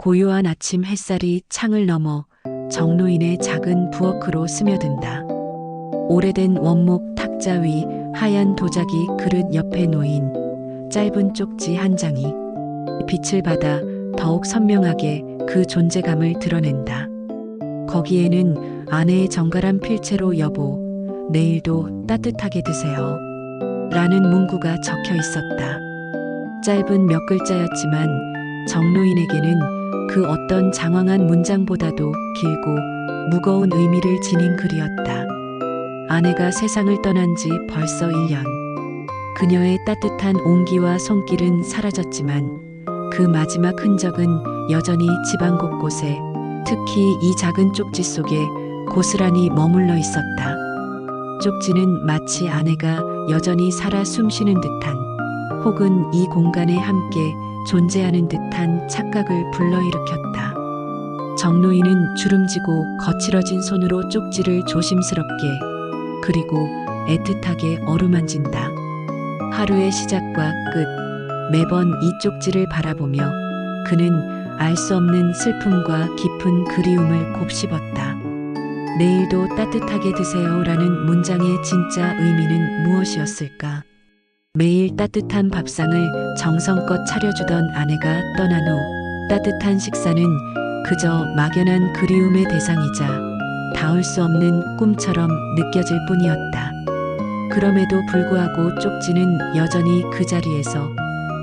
고요한 아침 햇살이 창을 넘어 정로인의 작은 부엌으로 스며든다. 오래된 원목 탁자 위 하얀 도자기 그릇 옆에 놓인 짧은 쪽지 한 장이 빛을 받아 더욱 선명하게 그 존재감을 드러낸다. 거기에는 아내의 정갈한 필체로 여보, 내일도 따뜻하게 드세요. 라는 문구가 적혀 있었다. 짧은 몇 글자였지만 정로인에게는 그 어떤 장황한 문장보다도 길고 무거운 의미를 지닌 글이었다. 아내가 세상을 떠난 지 벌써 1년. 그녀의 따뜻한 온기와 손길은 사라졌지만 그 마지막 흔적은 여전히 집안 곳곳에 특히 이 작은 쪽지 속에 고스란히 머물러 있었다. 쪽지는 마치 아내가 여전히 살아 숨쉬는 듯한 혹은 이 공간에 함께 존재하는 듯한 착각을 불러일으켰다. 정로인은 주름지고 거칠어진 손으로 쪽지를 조심스럽게 그리고 애틋하게 어루만진다. 하루의 시작과 끝, 매번 이 쪽지를 바라보며 그는 알 수 없는 슬픔과 깊은 그리움을 곱씹었다. 내일도 따뜻하게 드세요 라는 문장의 진짜 의미는 무엇이었을까? 매일 따뜻한 밥상을 정성껏 차려주던 아내가 떠난 후 따뜻한 식사는 그저 막연한 그리움의 대상이자 닿을 수 없는 꿈처럼 느껴질 뿐이었다. 그럼에도 불구하고 쪽지는 여전히 그 자리에서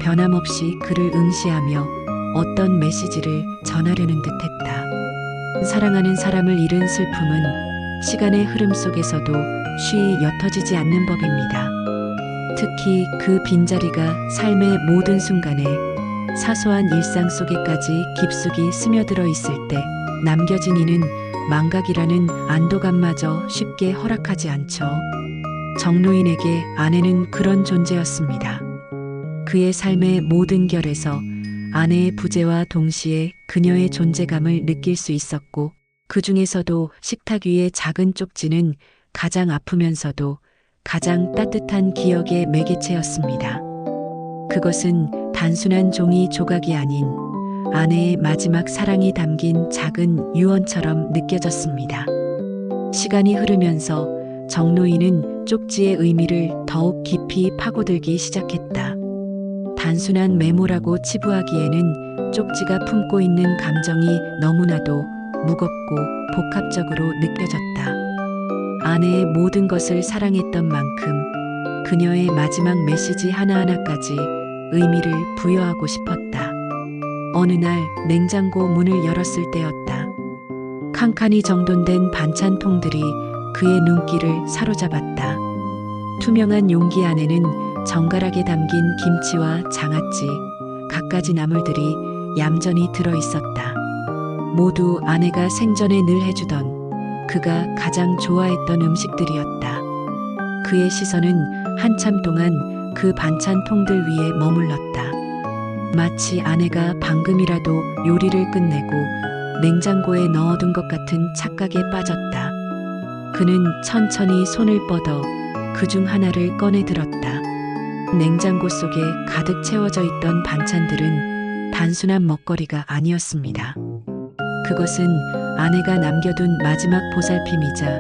변함없이 그를 응시하며 어떤 메시지를 전하려는 듯했다. 사랑하는 사람을 잃은 슬픔은 시간의 흐름 속에서도 쉬이 옅어지지 않는 법입니다. 특히 그 빈자리가 삶의 모든 순간에 사소한 일상 속에까지 깊숙이 스며들어 있을 때 남겨진 이는 망각이라는 안도감마저 쉽게 허락하지 않죠. 정로인에게 아내는 그런 존재였습니다. 그의 삶의 모든 결에서 아내의 부재와 동시에 그녀의 존재감을 느낄 수 있었고 그 중에서도 식탁 위의 작은 쪽지는 가장 아프면서도 가장 따뜻한 기억의 매개체였습니다. 그것은 단순한 종이 조각이 아닌 아내의 마지막 사랑이 담긴 작은 유언처럼 느껴졌습니다. 시간이 흐르면서 정로인은 쪽지의 의미를 더욱 깊이 파고들기 시작했다. 단순한 메모라고 치부하기에는 쪽지가 품고 있는 감정이 너무나도 무겁고 복합적으로 느껴졌다. 아내의 모든 것을 사랑했던 만큼 그녀의 마지막 메시지 하나하나까지 의미를 부여하고 싶었다. 어느 날 냉장고 문을 열었을 때였다. 칸칸이 정돈된 반찬통들이 그의 눈길을 사로잡았다. 투명한 용기 안에는 정갈하게 담긴 김치와 장아찌, 갖가지 나물들이 얌전히 들어 있었다. 모두 아내가 생전에 늘 해주던 그가 가장 좋아했던 음식들이었다. 그의 시선은 한참 동안 그 반찬 통들 위에 머물렀다. 마치 아내가 방금이라도 요리를 끝내고 냉장고에 넣어둔 것 같은 착각에 빠졌다. 그는 천천히 손을 뻗어 그 중 하나를 꺼내 들었다. 냉장고 속에 가득 채워져 있던 반찬들은 단순한 먹거리가 아니었습니다. 그것은 아내가 남겨둔 마지막 보살핌이자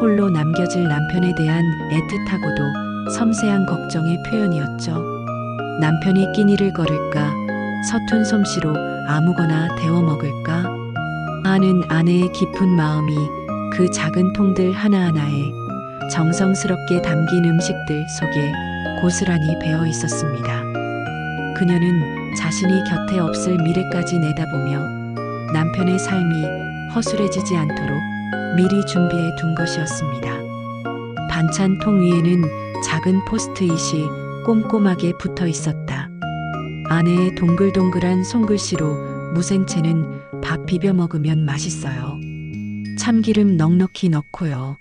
홀로 남겨질 남편에 대한 애틋하고도 섬세한 걱정의 표현이었죠. 남편이 끼니를 거를까, 서툰 솜씨로 아무거나 데워 먹을까 하는 아내의 깊은 마음이 그 작은 통들 하나하나에 정성스럽게 담긴 음식들 속에 고스란히 배어 있었습니다. 그녀는 자신이 곁에 없을 미래까지 내다보며 남편의 삶이 허술해지지 않도록 미리 준비해 둔 것이었습니다. 반찬 통 위에는 작은 포스트잇이 꼼꼼하게 붙어 있었다. 아내의 동글동글한 손글씨로 무생채는 밥 비벼 먹으면 맛있어요. 참기름 넉넉히 넣고요.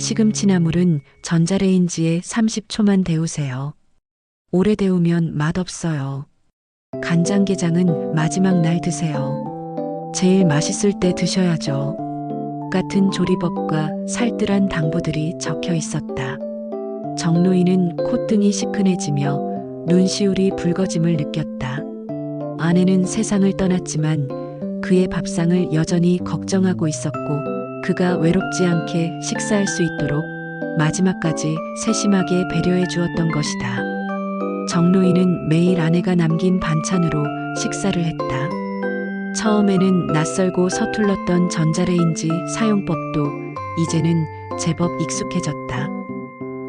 시금치나물은 전자레인지에 30초만 데우세요. 오래 데우면 맛없어요. 간장게장은 마지막 날 드세요. 제일 맛있을 때 드셔야죠. 같은 조리법과 살뜰한 당부들이 적혀 있었다. 정로인은 콧등이 시큰해지며 눈시울이 붉어짐을 느꼈다. 아내는 세상을 떠났지만 그의 밥상을 여전히 걱정하고 있었고 그가 외롭지 않게 식사할 수 있도록 마지막까지 세심하게 배려해 주었던 것이다. 정로이는 매일 아내가 남긴 반찬으로 식사를 했다. 처음에는 낯설고 서툴렀던 전자레인지 사용법도 이제는 제법 익숙해졌다.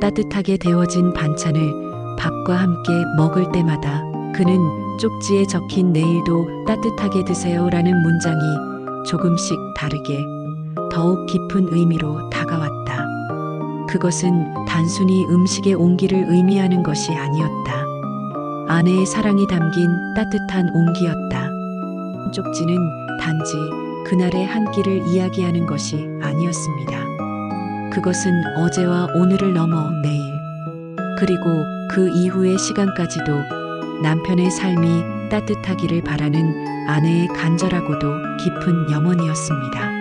따뜻하게 데워진 반찬을 밥과 함께 먹을 때마다 그는 쪽지에 적힌 내일도 따뜻하게 드세요라는 문장이 조금씩 다르게 더욱 깊은 의미로 다가왔다. 그것은 단순히 음식의 온기를 의미하는 것이 아니었다. 아내의 사랑이 담긴 따뜻한 온기였다. 쪽지는 단지 그날의 한 끼를 이야기하는 것이 아니었습니다. 그것은 어제와 오늘을 넘어 내일, 그리고 그 이후의 시간까지도 남편의 삶이 따뜻하기를 바라는 아내의 간절하고도 깊은 염원이었습니다.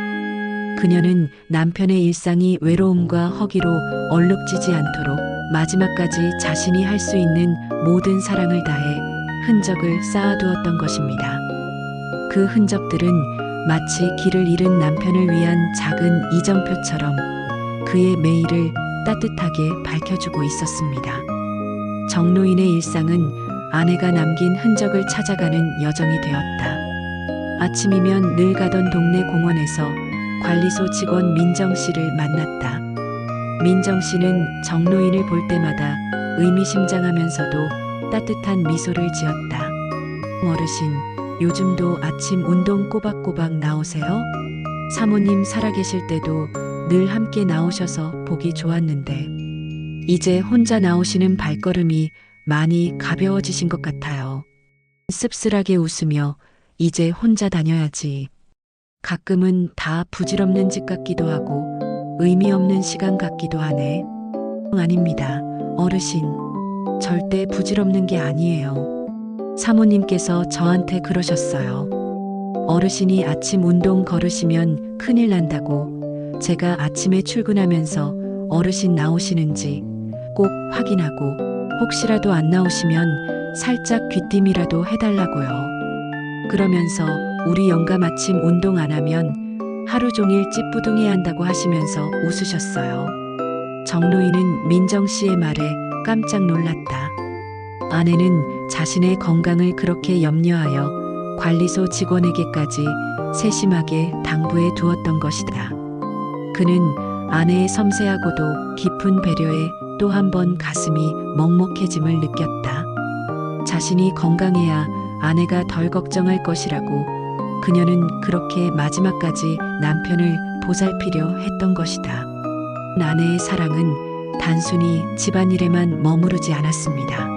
그녀는 남편의 일상이 외로움과 허기로 얼룩지지 않도록 마지막까지 자신이 할 수 있는 모든 사랑을 다해 흔적을 쌓아두었던 것입니다. 그 흔적들은 마치 길을 잃은 남편을 위한 작은 이정표처럼 그의 매일을 따뜻하게 밝혀주고 있었습니다. 정로인의 일상은 아내가 남긴 흔적을 찾아가는 여정이 되었다. 아침이면 늘 가던 동네 공원에서 관리소 직원 민정 씨를 만났다. 민정 씨는 정로인을 볼 때마다 의미심장하면서도 따뜻한 미소를 지었다. 어르신, 요즘도 아침 운동 꼬박꼬박 나오세요? 사모님 살아계실 때도 늘 함께 나오셔서 보기 좋았는데, 이제 혼자 나오시는 발걸음이 많이 가벼워지신 것 같아요. 씁쓸하게 웃으며, 이제 혼자 다녀야지. 가끔은 다 부질없는 짓 같기도 하고, 의미 없는 시간 같기도 하네. 아닙니다. 어르신. 절대 부질없는 게 아니에요. 사모님께서 저한테 그러셨어요. 어르신이 아침 운동 걸으시면 큰일 난다고 제가 아침에 출근하면서 어르신 나오시는지 꼭 확인하고 혹시라도 안 나오시면 살짝 귀띔이라도 해달라고요. 그러면서 우리 영감 아침 운동 안 하면 하루 종일 찌뿌둥해야 한다고 하시면서 웃으셨어요. 정로이는 민정 씨의 말에 깜짝 놀랐다. 아내는 자신의 건강을 그렇게 염려하여 관리소 직원에게까지 세심하게 당부해 두었던 것이다. 그는 아내의 섬세하고도 깊은 배려에 또 한 번 가슴이 먹먹해짐을 느꼈다. 자신이 건강해야 아내가 덜 걱정할 것이라고 그녀는 그렇게 마지막까지 남편을 보살피려 했던 것이다. 아내의 사랑은 단순히 집안일에만 머무르지 않았습니다.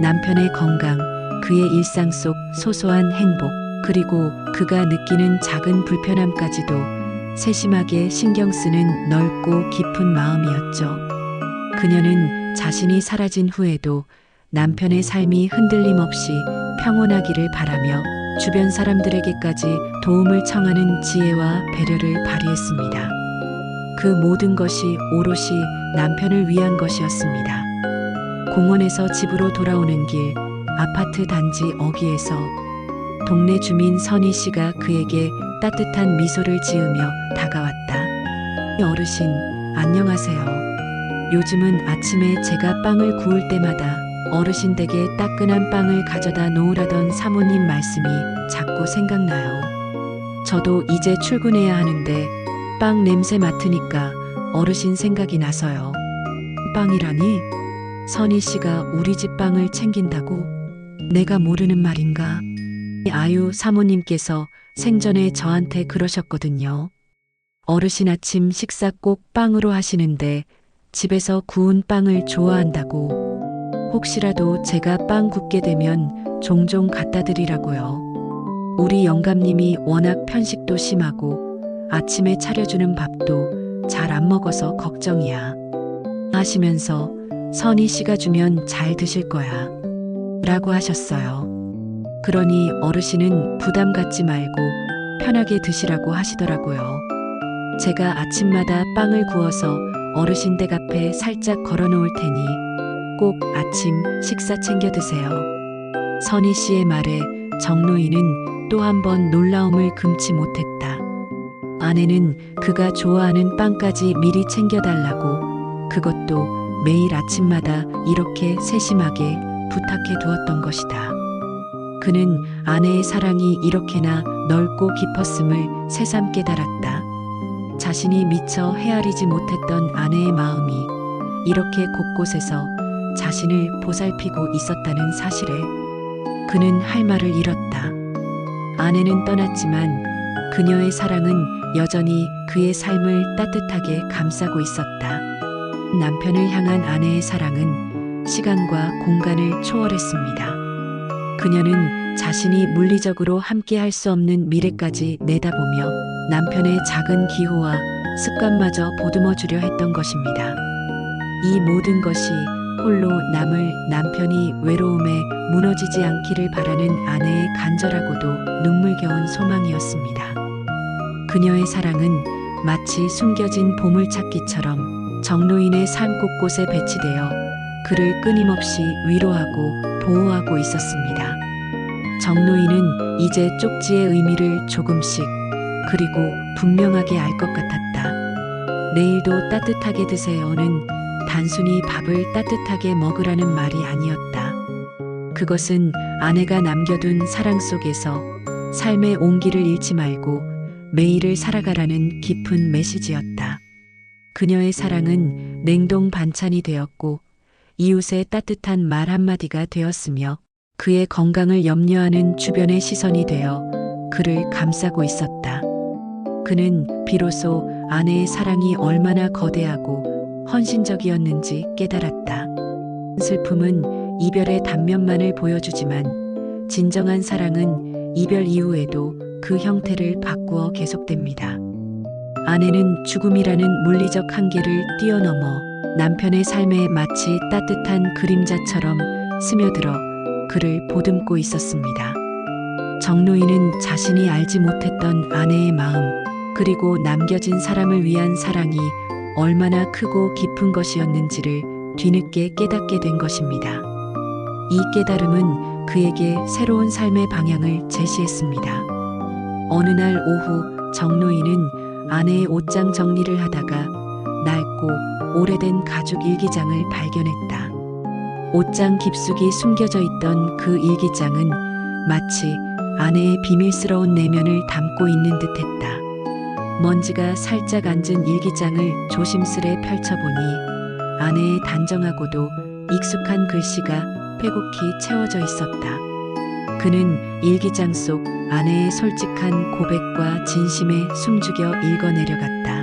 남편의 건강, 그의 일상 속 소소한 행복, 그리고 그가 느끼는 작은 불편함까지도 세심하게 신경 쓰는 넓고 깊은 마음이었죠. 그녀는 자신이 사라진 후에도 남편의 삶이 흔들림 없이 평온하기를 바라며 주변 사람들에게까지 도움을 청하는 지혜와 배려를 발휘했습니다. 그 모든 것이 오롯이 남편을 위한 것이었습니다. 공원에서 집으로 돌아오는 길, 아파트 단지 어귀에서 동네 주민 선희 씨가 그에게 따뜻한 미소를 지으며 다가왔다. 어르신, 안녕하세요. 요즘은 아침에 제가 빵을 구울 때마다 어르신 댁에 따끈한 빵을 가져다 놓으라던 사모님 말씀이 자꾸 생각나요. 저도 이제 출근해야 하는데 빵 냄새 맡으니까 어르신 생각이 나서요. 빵이라니? 선희 씨가 우리 집 빵을 챙긴다고? 내가 모르는 말인가? 아유 사모님께서 생전에 저한테 그러셨거든요. 어르신 아침 식사 꼭 빵으로 하시는데 집에서 구운 빵을 좋아한다고. 혹시라도 제가 빵 굽게 되면 종종 갖다 드리라고요. 우리 영감님이 워낙 편식도 심하고 아침에 차려주는 밥도 잘 안 먹어서 걱정이야. 하시면서 선희 씨가 주면 잘 드실 거야. 라고 하셨어요. 그러니 어르신은 부담 갖지 말고 편하게 드시라고 하시더라고요. 제가 아침마다 빵을 구워서 어르신 댁 앞에 살짝 걸어 놓을 테니 꼭 아침 식사 챙겨 드세요. 선희 씨의 말에 정노인은 또 한 번 놀라움을 금치 못했다. 아내는 그가 좋아하는 빵까지 미리 챙겨달라고 그것도 매일 아침마다 이렇게 세심하게 부탁해 두었던 것이다. 그는 아내의 사랑이 이렇게나 넓고 깊었음을 새삼 깨달았다. 자신이 미처 헤아리지 못했던 아내의 마음이 이렇게 곳곳에서 자신을 보살피고 있었다는 사실에 그는 할 말을 잃었다. 아내는 떠났지만 그녀의 사랑은 여전히 그의 삶을 따뜻하게 감싸고 있었다. 남편을 향한 아내의 사랑은 시간과 공간을 초월했습니다. 그녀는 자신이 물리적으로 함께 할 수 없는 미래까지 내다보며 남편의 작은 기호와 습관마저 보듬어 주려 했던 것입니다. 이 모든 것이 홀로 남을 남편이 외로움에 무너지지 않기를 바라는 아내의 간절하고도 눈물겨운 소망이었습니다. 그녀의 사랑은 마치 숨겨진 보물찾기처럼 정로인의 삶 곳곳에 배치되어 그를 끊임없이 위로하고 보호하고 있었습니다. 정로인은 이제 쪽지의 의미를 조금씩 그리고 분명하게 알 것 같았다. 내일도 따뜻하게 드세요는 단순히 밥을 따뜻하게 먹으라는 말이 아니었다. 그것은 아내가 남겨둔 사랑 속에서 삶의 온기를 잃지 말고 매일을 살아가라는 깊은 메시지였다. 그녀의 사랑은 냉동 반찬이 되었고 이웃의 따뜻한 말 한마디가 되었으며 그의 건강을 염려하는 주변의 시선이 되어 그를 감싸고 있었다. 그는 비로소 아내의 사랑이 얼마나 거대하고 헌신적이었는지 깨달았다. 슬픔은 이별의 단면만을 보여주지만 진정한 사랑은 이별 이후에도 그 형태를 바꾸어 계속됩니다. 아내는 죽음이라는 물리적 한계를 뛰어넘어 남편의 삶에 마치 따뜻한 그림자처럼 스며들어 그를 보듬고 있었습니다. 정노인은 자신이 알지 못했던 아내의 마음, 그리고 남겨진 사람을 위한 사랑이 얼마나 크고 깊은 것이었는지를 뒤늦게 깨닫게 된 것입니다. 이 깨달음은 그에게 새로운 삶의 방향을 제시했습니다. 어느 날 오후 정노인은 아내의 옷장 정리를 하다가 낡고 오래된 가죽 일기장을 발견했다. 옷장 깊숙이 숨겨져 있던 그 일기장은 마치 아내의 비밀스러운 내면을 담고 있는 듯했다. 먼지가 살짝 앉은 일기장을 조심스레 펼쳐보니 아내의 단정하고도 익숙한 글씨가 빼곡히 채워져 있었다. 그는 일기장 속 아내의 솔직한 고백과 진심에 숨죽여 읽어내려갔다.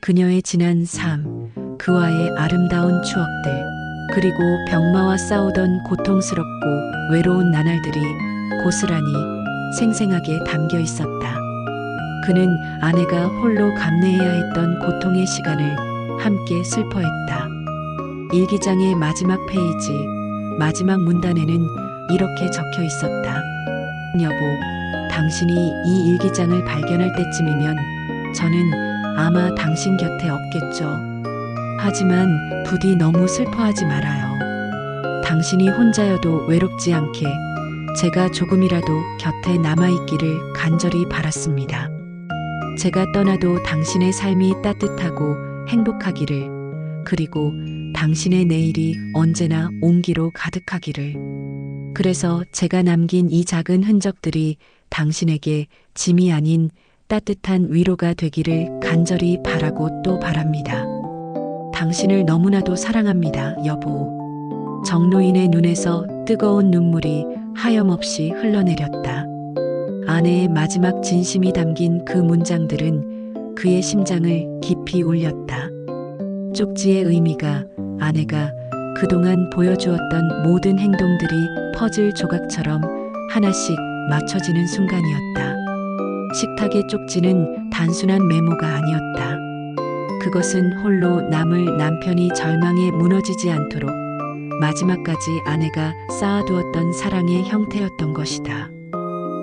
그녀의 지난 삶, 그와의 아름다운 추억들, 그리고 병마와 싸우던 고통스럽고 외로운 나날들이 고스란히 생생하게 담겨 있었다. 그는 아내가 홀로 감내해야 했던 고통의 시간을 함께 슬퍼했다. 일기장의 마지막 페이지, 마지막 문단에는 이렇게 적혀 있었다. 여보, 당신이 이 일기장을 발견할 때쯤이면 저는 아마 당신 곁에 없겠죠. 하지만 부디 너무 슬퍼하지 말아요. 당신이 혼자여도 외롭지 않게 제가 조금이라도 곁에 남아있기를 간절히 바랐습니다. 제가 떠나도 당신의 삶이 따뜻하고 행복하기를, 그리고 당신의 내일이 언제나 온기로 가득하기를. 그래서 제가 남긴 이 작은 흔적들이 당신에게 짐이 아닌 따뜻한 위로가 되기를 간절히 바라고 또 바랍니다. 당신을 너무나도 사랑합니다, 여보. 정노인의 눈에서 뜨거운 눈물이 하염없이 흘러내렸다. 아내의 마지막 진심이 담긴 그 문장들은 그의 심장을 깊이 울렸다. 쪽지의 의미가 아내가 그동안 보여주었던 모든 행동들이 퍼즐 조각처럼 하나씩 맞춰지는 순간이었다. 식탁의 쪽지는 단순한 메모가 아니었다. 그것은 홀로 남을 남편이 절망에 무너지지 않도록 마지막까지 아내가 쌓아두었던 사랑의 형태였던 것이다.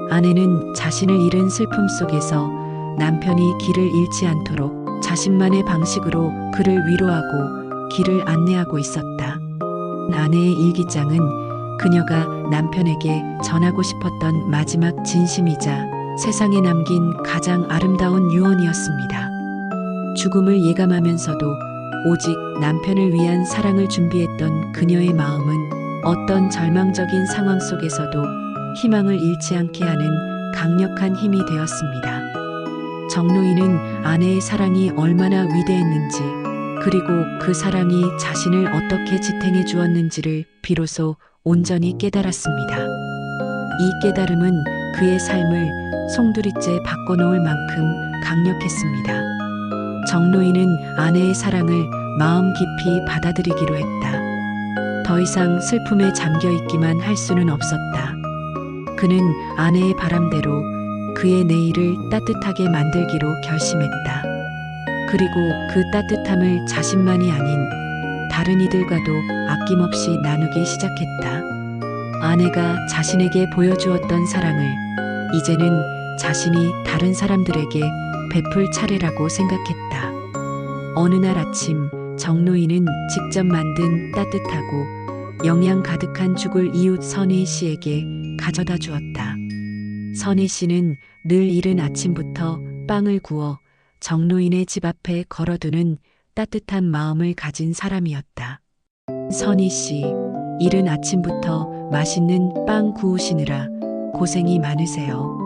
아내는 자신을 잃은 슬픔 속에서 남편이 길을 잃지 않도록 자신만의 방식으로 그를 위로하고 길을 안내하고 있었다. 아내의 일기장은 그녀가 남편에게 전하고 싶었던 마지막 진심이자 세상에 남긴 가장 아름다운 유언이었습니다. 죽음을 예감하면서도 오직 남편을 위한 사랑을 준비했던 그녀의 마음은 어떤 절망적인 상황 속에서도 희망을 잃지 않게 하는 강력한 힘이 되었습니다. 정노인은 아내의 사랑이 얼마나 위대했는지, 그리고 그 사랑이 자신을 어떻게 지탱해 주었는지를 비로소 온전히 깨달았습니다. 이 깨달음은 그의 삶을 송두리째 바꿔놓을 만큼 강력했습니다. 정노인은 아내의 사랑을 마음 깊이 받아들이기로 했다. 더 이상 슬픔에 잠겨 있기만 할 수는 없었다. 그는 아내의 바람대로 그의 내일을 따뜻하게 만들기로 결심했다. 그리고 그 따뜻함을 자신만이 아닌 다른 이들과도 아낌없이 나누기 시작했다. 아내가 자신에게 보여주었던 사랑을 이제는 자신이 다른 사람들에게 베풀 차례라고 생각했다. 어느 날 아침 정노인은 직접 만든 따뜻하고 영양 가득한 죽을 이웃 선희 씨에게 가져다 주었다. 선희 씨는 늘 이른 아침부터 빵을 구워 정노인의 집 앞에 걸어두는 따뜻한 마음을 가진 사람이었다. 선희 씨, 이른 아침부터 맛있는 빵 구우시느라 고생이 많으세요.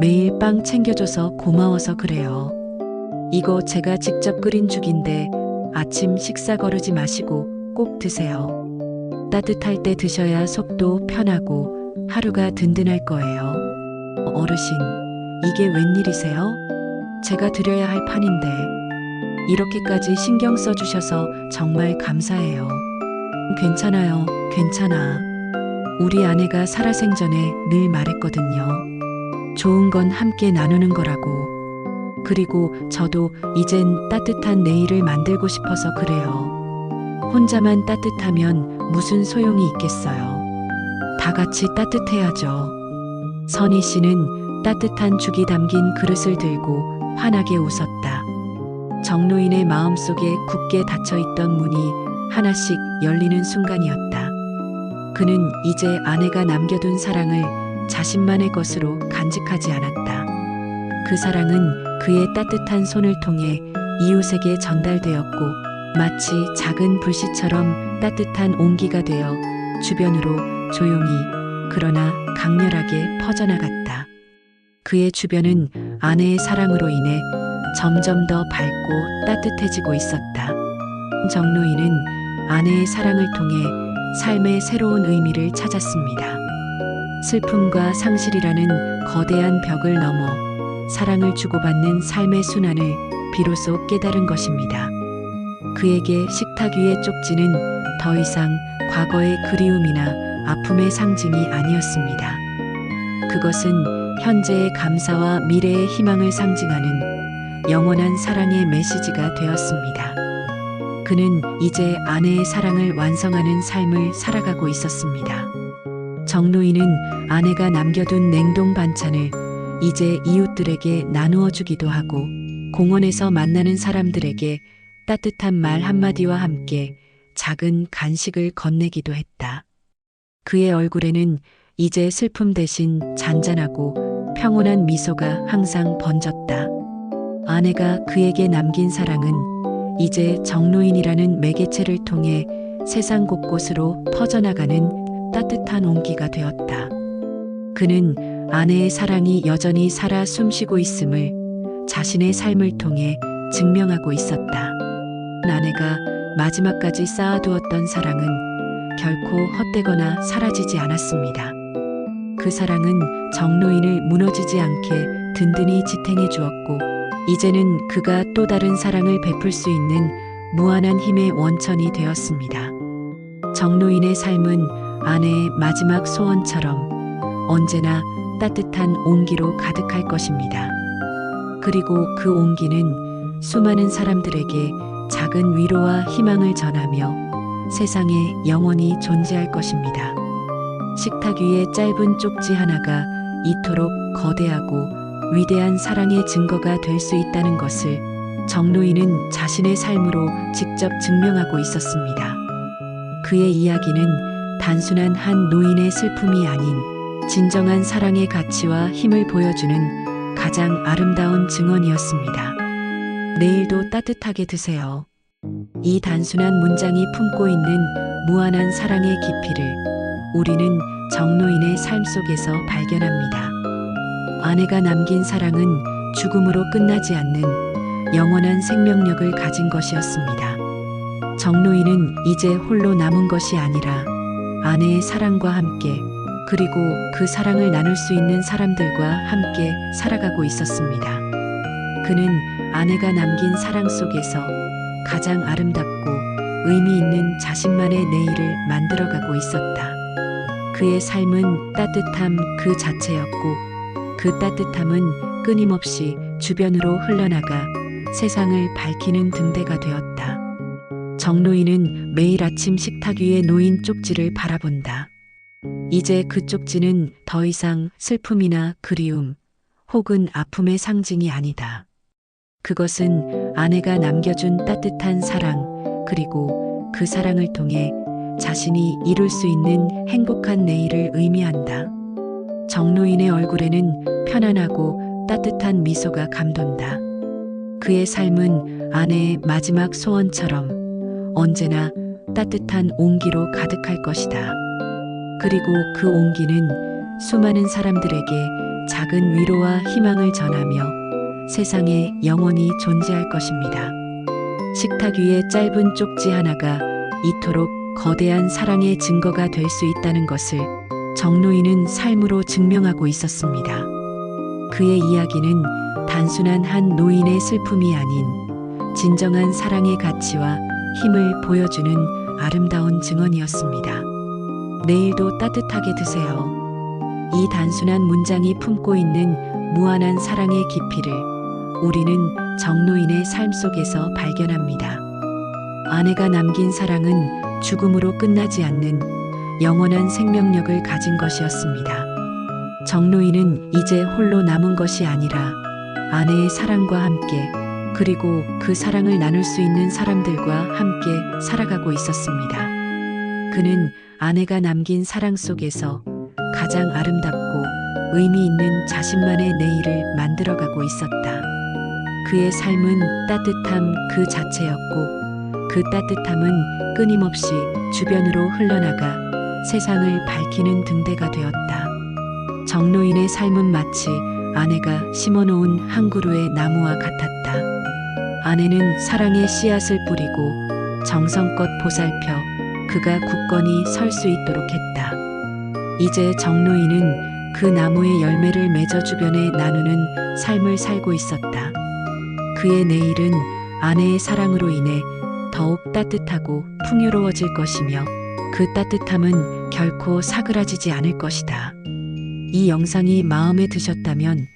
매일 빵 챙겨줘서 고마워서 그래요. 이거 제가 직접 끓인 죽인데 아침 식사 거르지 마시고 꼭 드세요. 따뜻할 때 드셔야 속도 편하고 하루가 든든할 거예요. 어르신, 이게 웬일이세요? 제가 드려야 할 판인데 이렇게까지 신경 써주셔서 정말 감사해요. 괜찮아요, 괜찮아. 우리 아내가 살아생전에 늘 말했거든요. 좋은 건 함께 나누는 거라고. 그리고 저도 이젠 따뜻한 내일을 만들고 싶어서 그래요. 혼자만 따뜻하면 무슨 소용이 있겠어요. 다 같이 따뜻해야죠. 선희 씨는 따뜻한 죽이 담긴 그릇을 들고 환하게 웃었다. 정노인의 마음속에 굳게 닫혀있던 문이 하나씩 열리는 순간이었다. 그는 이제 아내가 남겨둔 사랑을 자신만의 것으로 간직하지 않았다. 그 사랑은 그의 따뜻한 손을 통해 이웃에게 전달되었고 마치 작은 불씨처럼 따뜻한 온기가 되어 주변으로 조용히 그러나 강렬하게 퍼져나갔다. 그의 주변은 아내의 사랑으로 인해 점점 더 밝고 따뜻해지고 있었다. 정노인은 아내의 사랑을 통해 삶의 새로운 의미를 찾았습니다. 슬픔과 상실이라는 거대한 벽을 넘어 사랑을 주고받는 삶의 순환을 비로소 깨달은 것입니다. 그에게 식탁 위의 쪽지는 더 이상 과거의 그리움이나 아픔의 상징이 아니었습니다. 그것은 현재의 감사와 미래의 희망을 상징하는 영원한 사랑의 메시지가 되었습니다. 그는 이제 아내의 사랑을 완성하는 삶을 살아가고 있었습니다. 정노인은 아내가 남겨둔 냉동 반찬을 이제 이웃들에게 나누어 주기도 하고 공원에서 만나는 사람들에게 따뜻한 말 한마디와 함께 작은 간식을 건네기도 했다. 그의 얼굴에는 이제 슬픔 대신 잔잔하고 평온한 미소가 항상 번졌다. 아내가 그에게 남긴 사랑은 이제 정노인이라는 매개체를 통해 세상 곳곳으로 퍼져나가는 따뜻한 온기가 되었다. 그는 아내의 사랑이 여전히 살아 숨쉬고 있음을 자신의 삶을 통해 증명하고 있었다. 아내가 마지막까지 쌓아두었던 사랑은 결코 헛되거나 사라지지 않았습니다. 그 사랑은 정노인을 무너지지 않게 든든히 지탱해 주었고, 이제는 그가 또 다른 사랑을 베풀 수 있는 무한한 힘의 원천이 되었습니다. 정노인의 삶은 아내의 마지막 소원처럼 언제나 따뜻한 온기로 가득할 것입니다. 그리고 그 온기는 수많은 사람들에게 작은 위로와 희망을 전하며 세상에 영원히 존재할 것입니다. 식탁 위에 짧은 쪽지 하나가 이토록 거대하고 위대한 사랑의 증거가 될 수 있다는 것을 정노인은 자신의 삶으로 직접 증명하고 있었습니다. 그의 이야기는 단순한 한 노인의 슬픔이 아닌 진정한 사랑의 가치와 힘을 보여주는 가장 아름다운 증언이었습니다. 내일도 따뜻하게 드세요. 이 단순한 문장이 품고 있는 무한한 사랑의 깊이를 우리는 정노인의 삶 속에서 발견합니다. 아내가 남긴 사랑은 죽음으로 끝나지 않는 영원한 생명력을 가진 것이었습니다. 정노인은 이제 홀로 남은 것이 아니라 아내의 사랑과 함께 그리고 그 사랑을 나눌 수 있는 사람들과 함께 살아가고 있었습니다. 그는 아내가 남긴 사랑 속에서 가장 아름답고 의미 있는 자신만의 내일을 만들어가고 있었다. 그의 삶은 따뜻함 그 자체였고 그 따뜻함은 끊임없이 주변으로 흘러나가 세상을 밝히는 등대가 되었다. 정로인은 매일 아침 식탁 위에 놓인 쪽지를 바라본다. 이제 그 쪽지는 더 이상 슬픔이나 그리움 혹은 아픔의 상징이 아니다. 그것은 아내가 남겨준 따뜻한 사랑, 그리고 그 사랑을 통해 자신이 이룰 수 있는 행복한 내일을 의미한다. 정로인의 얼굴에는 편안하고 따뜻한 미소가 감돈다. 그의 삶은 아내의 마지막 소원처럼 언제나 따뜻한 온기로 가득할 것이다. 그리고 그 온기는 수많은 사람들에게 작은 위로와 희망을 전하며 세상에 영원히 존재할 것입니다. 식탁 위에 짧은 쪽지 하나가 이토록 거대한 사랑의 증거가 될 수 있다는 것을 정로인은 삶으로 증명하고 있었습니다. 그의 이야기는 단순한 한 노인의 슬픔이 아닌 진정한 사랑의 가치와 힘을 보여주는 아름다운 증언이었습니다. 내일도 따뜻하게 드세요. 이 단순한 문장이 품고 있는 무한한 사랑의 깊이를 우리는 정노인의 삶 속에서 발견합니다. 아내가 남긴 사랑은 죽음으로 끝나지 않는 영원한 생명력을 가진 것이었습니다. 정노인은 이제 홀로 남은 것이 아니라 아내의 사랑과 함께 그리고 그 사랑을 나눌 수 있는 사람들과 함께 살아가고 있었습니다. 그는 아내가 남긴 사랑 속에서 가장 아름답고 의미 있는 자신만의 내일을 만들어가고 있었다. 그의 삶은 따뜻함 그 자체였고 그 따뜻함은 끊임없이 주변으로 흘러나가 세상을 밝히는 등대가 되었다. 정로인의 삶은 마치 아내가 심어놓은 한 그루의 나무와 같았다. 아내는 사랑의 씨앗을 뿌리고 정성껏 보살펴 그가 굳건히 설 수 있도록 했다. 이제 정로인은 그 나무의 열매를 맺어 주변에 나누는 삶을 살고 있었다. 그의 내일은 아내의 사랑으로 인해 더욱 따뜻하고 풍요로워질 것이며 그 따뜻함은 결코 사그라지지 않을 것이다. 이 영상이 마음에 드셨다면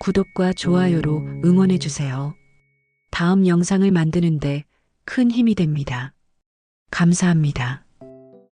구독과 좋아요로 응원해 주세요. 다음 영상을 만드는데 큰 힘이 됩니다. 감사합니다.